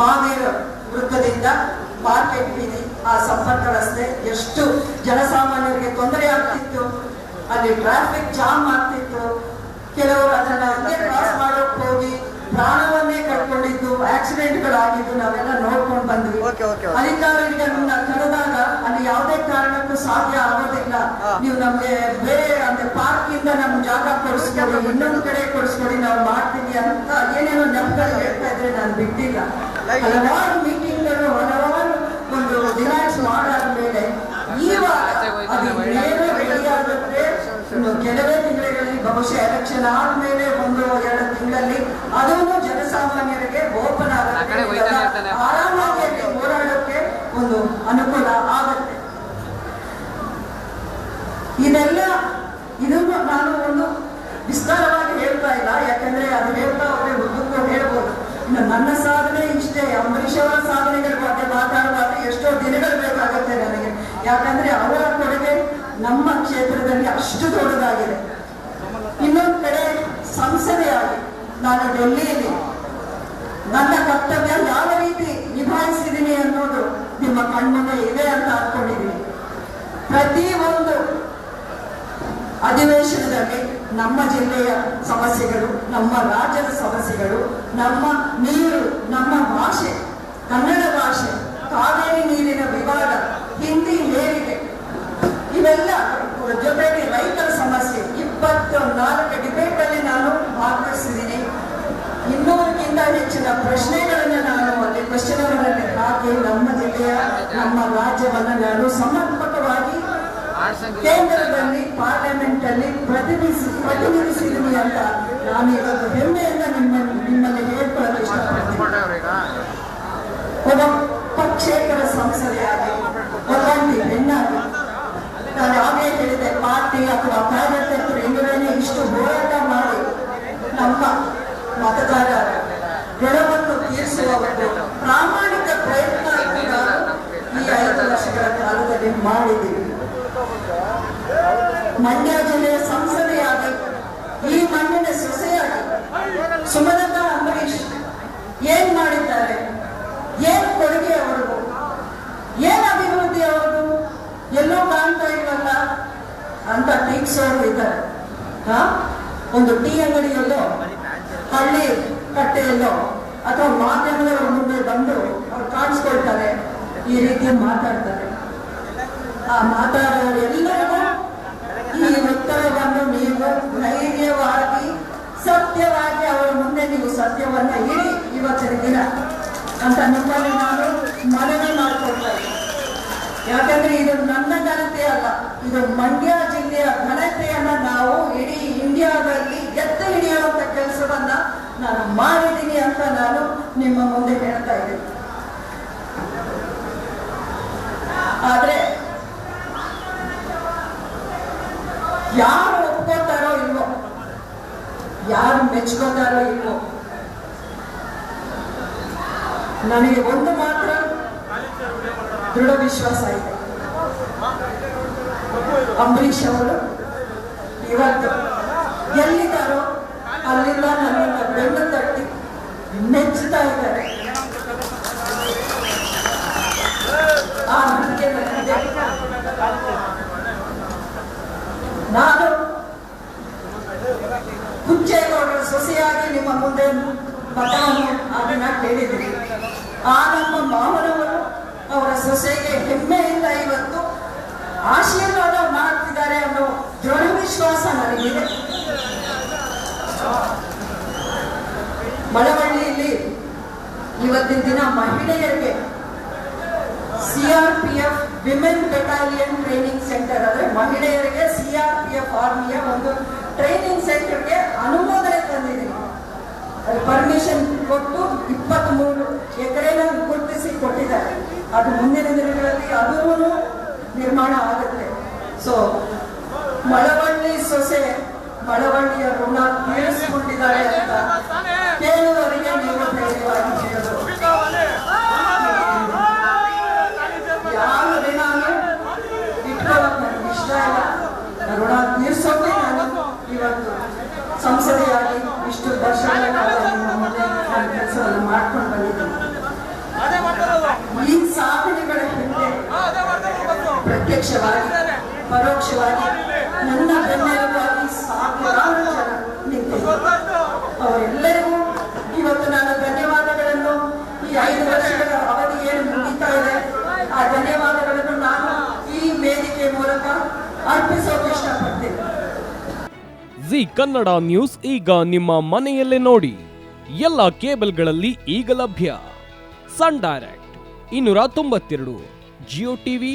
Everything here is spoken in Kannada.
ಮಾವೇರು ವೃತ್ತದಿಂದ ಮಾರ್ಕೆಟ್ ಬೀದಿ ಆ ಸಂಪರ್ಕ ರಸ್ತೆ ಎಷ್ಟು ಜನಸಾಮಾನ್ಯರಿಗೆ ತೊಂದರೆ ಆಗ್ತಿತ್ತು ಅಲ್ಲಿ ಟ್ರಾಫಿಕ್ ಜಾಮ್ ಆಗ್ತಿತ್ತು. ಕೆಲವರು ಅದನ್ನ ಕ್ರಾಸ್ ಮಾಡೋಕ್ ಹೋಗಿ ಪ್ರಾಣವನ್ನೇ ಕಳ್ಕೊಂಡಿದ್ದು ಆಕ್ಸಿಡೆಂಟ್ಗಳಾಗಿದ್ದು ನಾವೆಲ್ಲ ನೋಡ್ಕೊಂಡು ಬಂದ್ವಿ. ಅಧಿಕಾರಿಗಳಿಗೆ ನನ್ನ. ಕರೆದಾಗ ಅಲ್ಲಿ ಯಾವುದೇ ಕಾರಣಕ್ಕೂ ಸಾಧ್ಯ ಆಗೋದಿಲ್ಲ. ನೀವು ನಮ್ಗೆ ಬೇರೆ ಅಂದ್ರೆ ಪಾರ್ಕ್ ಇಂದ ನಮ್ ಜಾಗ ಕೊಡಿಸ್ಕೊಡಿ ಇನ್ನೊಂದು ಕಡೆ ಕೊಡಿಸ್ಕೊಡಿ ನಾವು ಮಾಡ್ತೀವಿ ಅಂತ ಏನೇನೋ ನೆಪಗಳು ಹೇಳ್ತಾ ಇದ್ರೆ ನಾನು ಬಿಟ್ಟಿಲ್ಲ. ಹಲವಾರು ಮೀಟಿಂಗ್ಗಳು ಹಲವಾರು ಒಂದು ಡಿಮ್ಯಾಂಡ್ಸ್ ಮಾಡಾದ್ಮೇಲೆ ಮೇಲೆ ಅದು ರೆಡಿ ಆಗುತ್ತೆ ಕೆಲವೇ ತಿಂಗಳಲ್ಲಿ ಬಹುಶಃ ಎಲೆಕ್ಷನ್ ಆದ್ಮೇಲೆ ಒಂದು ಎರಡು ತಿಂಗಳಲ್ಲಿ ಅದನ್ನು ಜನಸಾಮಾನ್ಯರಿಗೆ ಓಪನ್. ಆಗುತ್ತೆ ನನ್ನ ಸಾಧನೆ ಇಷ್ಟೇ ಅಂಬರೀಷ್ ಅವರ ಸಾಧನೆಗಳ ಬಗ್ಗೆ ಮಾತಾಡುವಾಗ ಎಷ್ಟೋ ದಿನಗಳು ಬೇಕಾಗುತ್ತೆ ನನಗೆ. ಯಾಕಂದ್ರೆ ಅವರ ಕೊಡುಗೆ ನಮ್ಮ ಕ್ಷೇತ್ರದಲ್ಲಿ ಅಷ್ಟು ದೊಡ್ಡದಾಗಿದೆ. ಇನ್ನೊಂದು ಕಡೆ ಸಂಸದೆಯಾಗಿ ನಾನು ಡೆಲ್ಲಿಯಲ್ಲಿ ನನ್ನ ಕರ್ತವ್ಯ ಯಾವ ರೀತಿ ನಿಭಾಯಿಸಿದ್ದೀನಿ ಅನ್ನೋದು ನಿಮ್ಮ ಕಣ್ಮನೆ ಇದೆ ಅಂತ ಅನ್ಕೊಂಡಿದ್ದೀನಿ. ಪ್ರತಿ ಒಂದು ಅಧಿವೇಶನದಲ್ಲಿ ನಮ್ಮ ಜಿಲ್ಲೆಯ ಸಮಸ್ಯೆಗಳು, ನಮ್ಮ ರಾಜ್ಯದ ಸಮಸ್ಯೆಗಳು, ನಮ್ಮ ನೀರು, ನಮ್ಮ ಭಾಷೆ, ಕನ್ನಡ ಭಾಷೆ, ಕಾವೇರಿ ನೀರಿನ ವಿವಾದ, ಹಿಂದಿ ಹೇರಿಕೆ ಇವೆಲ್ಲ ಜೊತೆಗೆ ರೈತರ ಸಮಸ್ಯೆ. ಇಪ್ಪತ್ತ ನಾಲ್ಕು ಡಿಬೇಟ್ ಅಲ್ಲಿ ನಾನು ಭಾಗವಹಿಸಿದ್ದೀನಿ ಇನ್ನೂರಕ್ಕಿಂತ ಹೆಚ್ಚಿನ ಪ್ರಶ್ನೆಗಳನ್ನ ನಾನು ಅಲ್ಲಿ ಕ್ವಶನ್ ಹಾಕಿ ನಮ್ಮ ಜಿಲ್ಲೆಯ, ನಮ್ಮ ರಾಜ್ಯವನ್ನ ನಾನು ಸಮರ್ಪಕವಾಗಿ ಕೇಂದ್ರದಲ್ಲಿ ಪಾರ್ಲಿಮೆಂಟ್ ಅಲ್ಲಿ ಪ್ರತಿನಿಧಿ ಪ್ರತಿನಿಧಿಸಿದ್ದೀನಿ ಅಂತ ನಾನು ಇವತ್ತು ಹೆಮ್ಮೆಯಿಂದ ನಿಮ್ಮ ನಿಮ್ಮಲ್ಲಿ ಹೇಳ್ಕೊಳ್ಳಲು ಇಷ್ಟಪಡ್ತೀನಿ. ಒಬ್ಬ ಪಕ್ಷೇತರ ಸಂಸದೆಯಾಗಿ ಒಬ್ಬಂಟಿ ಹೆಣ್ಣಾಗಿ ನಾನು ಆಗಲೇ ಹೇಳಿದೆ ಪಾರ್ಟಿ ಅಥವಾ ಕಾರ್ಯಕರ್ತರು ಎಲ್ಲರನ್ನೇ ಇಷ್ಟು ಹೋರಾಟ ಮಾಡಿ ನಮ್ಮ ಮತದಾರ ಋಣವನ್ನು ತೀರಿಸುವ ಒಂದು ಪ್ರಾಮಾಣಿಕ ಪ್ರಯತ್ನ ಈ ಐದು ವರ್ಷಗಳ ಕಾಲದಲ್ಲಿ ಮಾಡಿದ್ದೀವಿ. ಮಂಡ್ಯ ಜಿಲ್ಲೆಯ ಸಂಸದೆಯಾಗಿ ಈ ಮಣ್ಣಿನ ಸೊಸೆಯಾಗಿ ಸುಮಲತಾ ಅಂಬರೀಶ್ ಏನ್ ಮಾಡಿದ್ದಾರೆ? ಏನ್ ಕೊಡುಗೆ ಅವರು ಏನ್ ಅಭಿವೃದ್ಧಿ ಅವರು ಎಲ್ಲೋ ಕಾಣ್ತಾ ಇಲ್ವಲ್ಲ ಅಂತ ಟೀಕ್ಸೋರು ಇದ್ದಾರೆ. ಹಾ? ಒಂದು ಟೀ ಅಂಗಡಿಯಲ್ಲೋ, ಹಳ್ಳಿ ಕಟ್ಟೆಯಲ್ಲೋ ಅಥವಾ ಮಾಧ್ಯಮಗಳ ಮುಂದೆ ಬಂದು ಅವ್ರು ಕಾಣಿಸ್ಕೊಳ್ತಾರೆ, ಈ ರೀತಿ ಮಾತಾಡ್ತಾರೆ. ಎಲ್ಲರಿಗೂ ಈ ಉತ್ತರವನ್ನು ನೀವು ಧೈರ್ಯವಾಗಿ, ಸತ್ಯವಾಗಿ ಅವರ ಮುಂದೆ ನೀವು ಸತ್ಯವನ್ನ ಇಡಿ ಇವತ್ತಿನ ದಿನ ಅಂತ ನಿಮ್ಮಲ್ಲಿ ನಾನು ಮನವಿ ಮಾಡ್ಕೊಳ್ತಾ ಇದ್ದೀನಿ. ಯಾಕಂದ್ರೆ ಇದು ನನ್ನ ಘನತೆ ಅಲ್ಲ, ಇದು ಮಂಡ್ಯ ಜಿಲ್ಲೆಯ ಘನತೆಯನ್ನ ನಾವು ಇಡೀ ಇಂಡಿಯಾದಲ್ಲಿ ಎತ್ತು ಹಿಡಿಯುವಂತ ಕೆಲಸವನ್ನ ನಾನು ಮಾಡಿದ್ದೀನಿ ಅಂತ ನಾನು ನಿಮ್ಮ ಮುಂದೆ ಹೇಳ್ತಾ ಇದ್ದೀನಿ. ಮೆಚ್ಕೋತಾರೋ ಇಲ್ವೋ? ನನಗೆ ಒಂದು ಮಾತ್ರ ದೃಢ ವಿಶ್ವಾಸ ಇದೆ. ಅಂಬರೀಷ್ ಅವರು ಇವತ್ತು ಎಲ್ಲಿದ್ದಾರೋ ಅಲ್ಲಿಂದ ನನ್ನ ಬೆನ್ನು ತಟ್ಟಿ ಮೆಚ್ಚುತ್ತಾ ಇದ್ದಾರೆ ಆ ನಂಬಿಕೆ ನನಗಿದೆ ನಾನು ಹುಚ್ಚೇಗೌಡರ ಸೊಸೆಯಾಗಿ ನಿಮ್ಮ ಮುಂದೆ ಮತವನ್ನು ಅದನ್ನ ಕೇಳಿದ್ರಿ ಆ ನಮ್ಮ ಮಾವನವರು ಅವರ ಸೊಸೆಗೆ ಹೆಮ್ಮೆಯಿಂದ ಇವತ್ತು ಆಶೀರ್ವಾದ ಮಾಡ್ತಿದ್ದಾರೆ ಅನ್ನೋ ದೃಢ ವಿಶ್ವಾಸ ನನಗಿದೆ. ಮಳವಳ್ಳಿಯಲ್ಲಿ ಇವತ್ತಿನ ದಿನ ಮಹಿಳೆಯರಿಗೆ CRPF women battalion training centre, ಅಂದ್ರೆ ಮಹಿಳೆಯರಿಗೆ ಸಿಆರ್ಪಿಎಫ್ ಆರ್ಮಿಯ ಒಂದು ಟ್ರೈನಿಂಗ್ ಸೆಂಟರ್ಗೆ ಅದು ಮುಂದಿನ ದಿನಗಳಲ್ಲಿ ಅದೂ ನಿರ್ಮಾಣ ಆಗುತ್ತೆ. ಸೊ ಮಳವಳ್ಳಿ ಸೊಸೆ ಮಳವಳ್ಳಿಯ ಋಣ ತೀರಿಸಿಕೊಂಡಿದ್ದಾರೆ ಅಂತ ಕೇಳುವವರಿಗೆ ನೀವು ಧೈರ್ಯವಾಗಿ ಹೇಳಬಹುದು ಯಾವ ಋಣಾನು ಇಟ್ಕೊಳ್ಳೋಕೆ ನನಗೆ ಇಷ್ಟ ಇಲ್ಲ ಋಣ ತೀರ್ಸೋಕೆ ನಾನು ಇವತ್ತು ಸಂಸದೆಯಾಗಿ ಇಷ್ಟು ದರ್ಶನ ಕಾಲ ನಿಮ್ಮ ಮುಂದೆ ನಾನು ಕೆಲಸವನ್ನು ಮಾಡ್ಕೊಂಡು ಬಂದಿದ್ದೀನಿ. ಪ್ರತ್ಯಕ್ಷವಾಗಿ ಪರೋಕ್ಷವಾಗಿ ನನ್ನ ಬೆನ್ನೆಲುಬಾಗಿ ಸಾವಿರಾರು ಜನ ನಿಂತಿದ್ದಾರೆ ಅವರೆಲ್ಲರಿಗೂ ಇವತ್ತು ನಾನು ಧನ್ಯವಾದಗಳನ್ನು ಈ ಐದು ವರ್ಷಗಳ ಅವಧಿ ಏನು ಮುಗಿತಾ ಇದೆ, ಆ ಧನ್ಯವಾದಗಳನ್ನು ನಾನು ಈ ವೇದಿಕೆ ಮೂಲಕ ಅರ್ಪಿಸೋಕೆ ಇಷ್ಟಪಡ್ತೇನೆ. ಜಿ ಕನ್ನಡ ನ್ಯೂಸ್ ಈಗ ನಿಮ್ಮ ಮನೆಯಲ್ಲೇ ನೋಡಿ. ಎಲ್ಲ ಕೇಬಲ್ಗಳಲ್ಲಿ ಈಗ ಲಭ್ಯ. ಸನ್ ಡೈರೆಕ್ಟ್, ಇನ್ನೂರ ತೊಂಬತ್ತೆರಡು, ಜಿಯೋ ಟಿವಿ